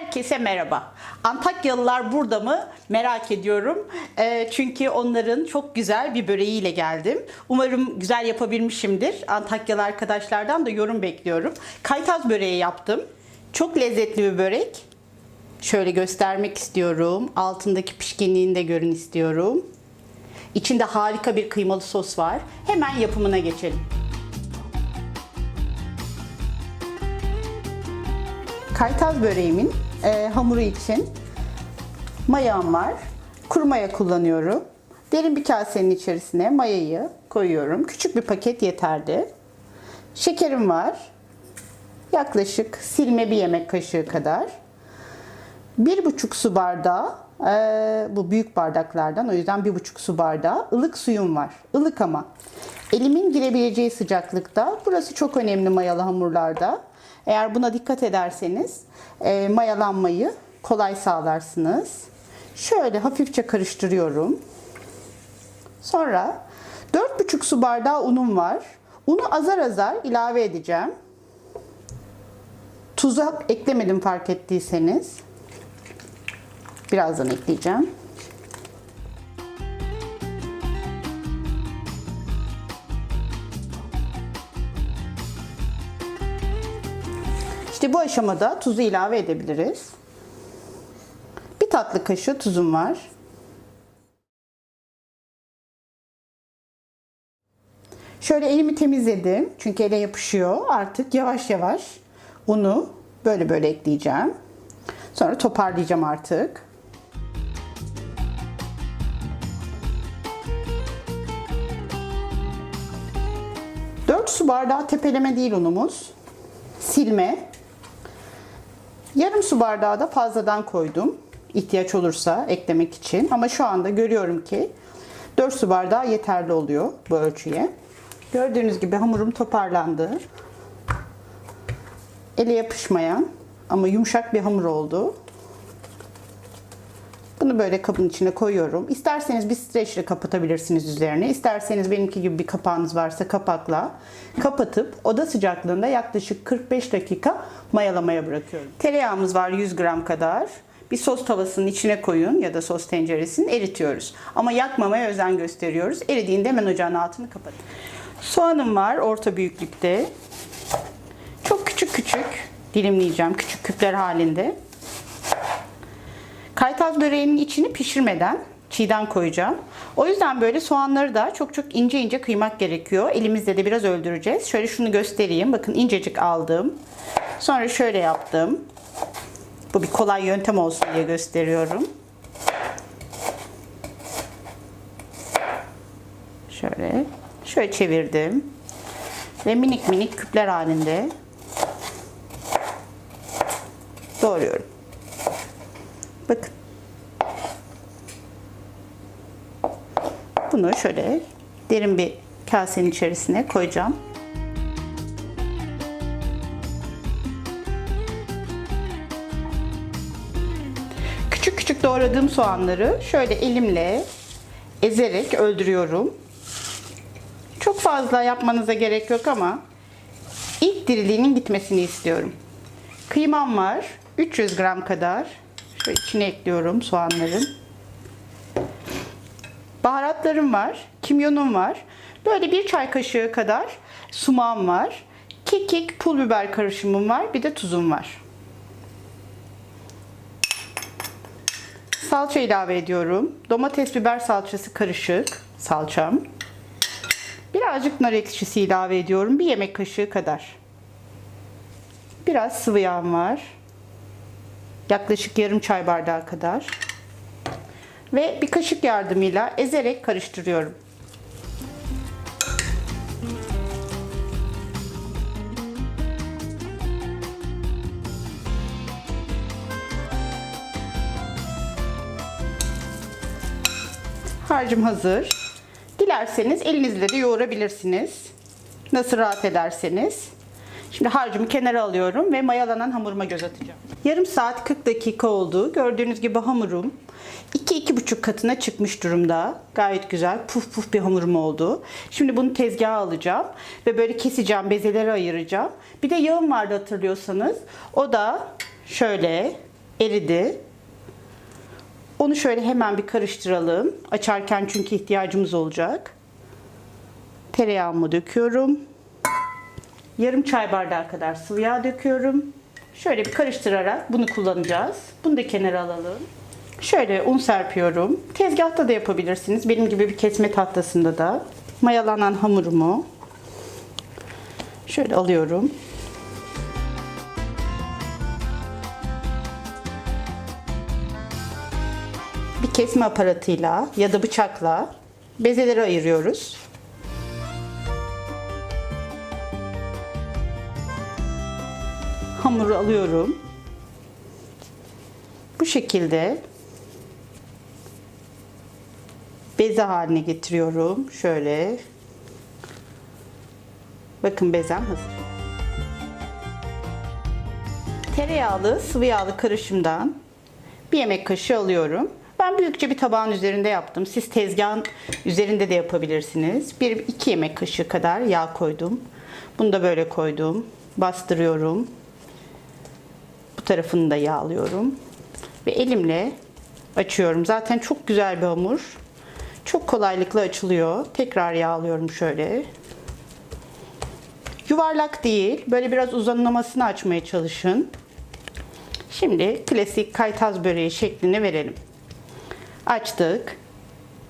Herkese merhaba. Antakyalılar burada mı? Merak ediyorum. Ee, çünkü onların çok güzel bir böreğiyle geldim. Umarım güzel yapabilmişimdir. Antakyalı arkadaşlardan da yorum bekliyorum. Kaytaz böreği yaptım. Çok lezzetli bir börek. Şöyle göstermek istiyorum. Altındaki pişkinliğini de görün istiyorum. İçinde harika bir kıymalı sos var. Hemen yapımına geçelim. Kaytaz böreğimin e, hamuru için mayam var. Kuru maya kullanıyorum. Derin bir kasenin içerisine mayayı koyuyorum. Küçük bir paket yeterli. Şekerim var. Yaklaşık silme bir yemek kaşığı kadar. Bir buçuk su bardağı, e, bu büyük bardaklardan o yüzden bir buçuk su bardağı ılık suyum var. Ilık ama. Elimin girebileceği sıcaklıkta. Burası çok önemli mayalı hamurlarda. Eğer buna dikkat ederseniz e, mayalanmayı kolay sağlarsınız. Şöyle hafifçe karıştırıyorum. Sonra 4,5 su bardağı unum var. Unu azar azar ilave edeceğim. Tuzu eklemedim fark ettiyseniz. Birazdan ekleyeceğim. İşte bu aşamada tuzu ilave edebiliriz. Bir tatlı kaşığı tuzum var. Şöyle elimi temizledim. Çünkü ele yapışıyor. Artık yavaş yavaş unu böyle böyle ekleyeceğim. Sonra toparlayacağım artık. Dört su bardağı tepeleme değil unumuz. Silme. Yarım su bardağı da fazladan koydum. İhtiyaç olursa eklemek için. Ama şu anda görüyorum ki 4 su bardağı yeterli oluyor bu ölçüye. Gördüğünüz gibi hamurum toparlandı. Ele yapışmayan ama yumuşak bir hamur oldu. Bunu böyle kabın içine koyuyorum. İsterseniz bir streçle kapatabilirsiniz üzerine. İsterseniz benimki gibi bir kapağınız varsa kapakla kapatıp oda sıcaklığında yaklaşık 45 dakika mayalamaya bırakıyorum. Tereyağımız var 100 gram kadar. Bir sos tavasının içine koyun ya da sos tenceresinin eritiyoruz. Ama yakmamaya özen gösteriyoruz. Eridiğinde hemen ocağın altını kapatın. Soğanım var orta büyüklükte. Çok küçük küçük dilimleyeceğim küçük küpler halinde. Kaytaz böreğinin içini pişirmeden çiğden koyacağım. O yüzden böyle soğanları da çok çok ince ince kıymak gerekiyor. Elimizde de biraz öldüreceğiz. Şöyle şunu göstereyim. Bakın incecik aldım. Sonra şöyle yaptım. Bu bir kolay yöntem olsun diye gösteriyorum. Şöyle. Şöyle çevirdim. Ve minik minik küpler halinde doğruyorum. Bakın. Bunu şöyle derin bir kasenin içerisine koyacağım. Küçük küçük doğradığım soğanları şöyle elimle ezerek öldürüyorum. Çok fazla yapmanıza gerek yok ama ilk diriliğinin gitmesini istiyorum. Kıymam var. 300 gram kadar. Şöyle içine ekliyorum soğanların. Baharatlarım var. Kimyonum var. Böyle bir çay kaşığı kadar sumağım var. Kekik, pul biber karışımım var. Bir de tuzum var. Salça ilave ediyorum. Domates biber salçası karışık salçam. Birazcık nar ekşisi ilave ediyorum. Bir yemek kaşığı kadar. Biraz sıvı yağım var. Yaklaşık yarım çay bardağı kadar. Ve bir kaşık yardımıyla ezerek karıştırıyorum. Harcım hazır. Dilerseniz elinizle de yoğurabilirsiniz. Nasıl rahat ederseniz. Şimdi harcımı kenara alıyorum ve mayalanan hamuruma göz atacağım. Yarım saat 40 dakika oldu. Gördüğünüz gibi hamurum 2-2,5 katına çıkmış durumda. Gayet güzel puf puf bir hamurum oldu. Şimdi bunu tezgaha alacağım ve böyle keseceğim, bezeleri ayıracağım. Bir de yağım vardı hatırlıyorsanız. O da şöyle eridi. Onu şöyle hemen bir karıştıralım. Açarken çünkü ihtiyacımız olacak. Tereyağımı döküyorum. Yarım çay bardağı kadar sıvı yağ döküyorum. Şöyle bir karıştırarak bunu kullanacağız. Bunu da kenara alalım. Şöyle un serpiyorum. Tezgahta da yapabilirsiniz. Benim gibi bir kesme tahtasında da. Mayalanan hamurumu şöyle alıyorum. Bir kesme aparatıyla ya da bıçakla bezeleri ayırıyoruz. Hamuru alıyorum. Bu şekilde beze haline getiriyorum. Şöyle. Bakın bezem hazır. Tereyağlı, sıvı yağlı karışımdan bir yemek kaşığı alıyorum. Ben büyükçe bir tabağın üzerinde yaptım. Siz tezgahın üzerinde de yapabilirsiniz. Bir iki yemek kaşığı kadar yağ koydum. Bunu da böyle koydum. Bastırıyorum. Tarafını da yağlıyorum. Ve elimle açıyorum. Zaten çok güzel bir hamur. Çok kolaylıkla açılıyor. Tekrar yağlıyorum şöyle. Yuvarlak değil. Böyle biraz uzanlamasını açmaya çalışın. Şimdi klasik kaytaz böreği şeklini verelim. Açtık.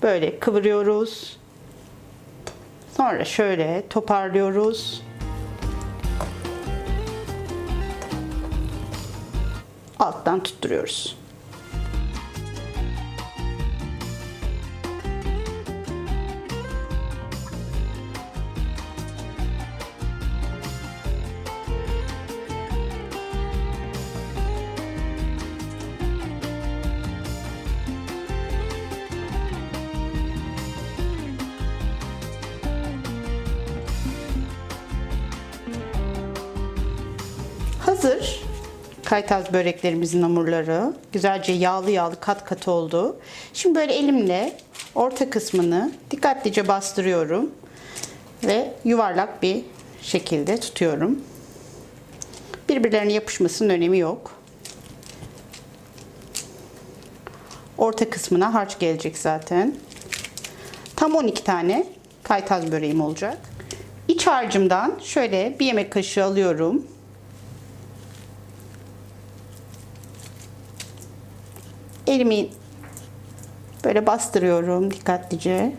Böyle kıvırıyoruz. Sonra şöyle toparlıyoruz. Alttan tutturuyoruz. Hazır. Kaytaz böreklerimizin hamurları. Güzelce yağlı yağlı kat kat oldu. Şimdi böyle elimle orta kısmını dikkatlice bastırıyorum. Ve yuvarlak bir şekilde tutuyorum. Birbirlerine yapışmasının önemi yok. Orta kısmına harç gelecek zaten. Tam 12 tane kaytaz böreğim olacak. İç harcımdan şöyle bir yemek kaşığı alıyorum. Elimi böyle bastırıyorum dikkatlice.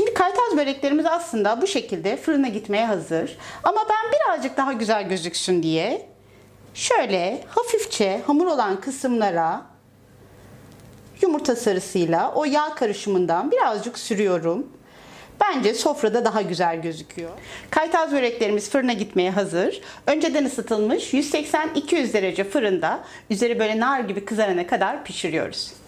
Şimdi kaytaz böreklerimiz aslında bu şekilde fırına gitmeye hazır. Ama ben birazcık daha güzel gözüksün diye şöyle hafifçe hamur olan kısımlara yumurta sarısıyla o yağ karışımından birazcık sürüyorum. Bence sofrada daha güzel gözüküyor. Kaytaz böreklerimiz fırına gitmeye hazır. Önceden ısıtılmış 180-200 derece fırında üzeri böyle nar gibi kızarana kadar pişiriyoruz.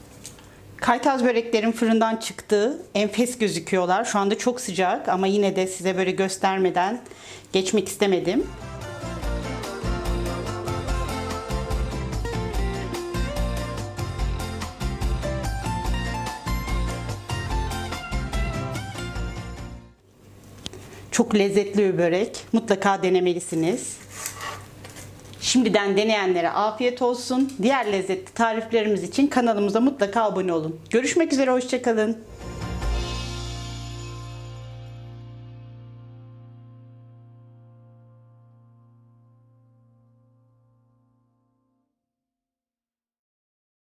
Kaytaz böreklerim fırından çıktı. Enfes gözüküyorlar. Şu anda çok sıcak ama yine de size böyle göstermeden geçmek istemedim. Çok lezzetli bir börek. Mutlaka denemelisiniz. Şimdiden deneyenlere afiyet olsun. Diğer lezzetli tariflerimiz için kanalımıza mutlaka abone olun. Görüşmek üzere, hoşçakalın.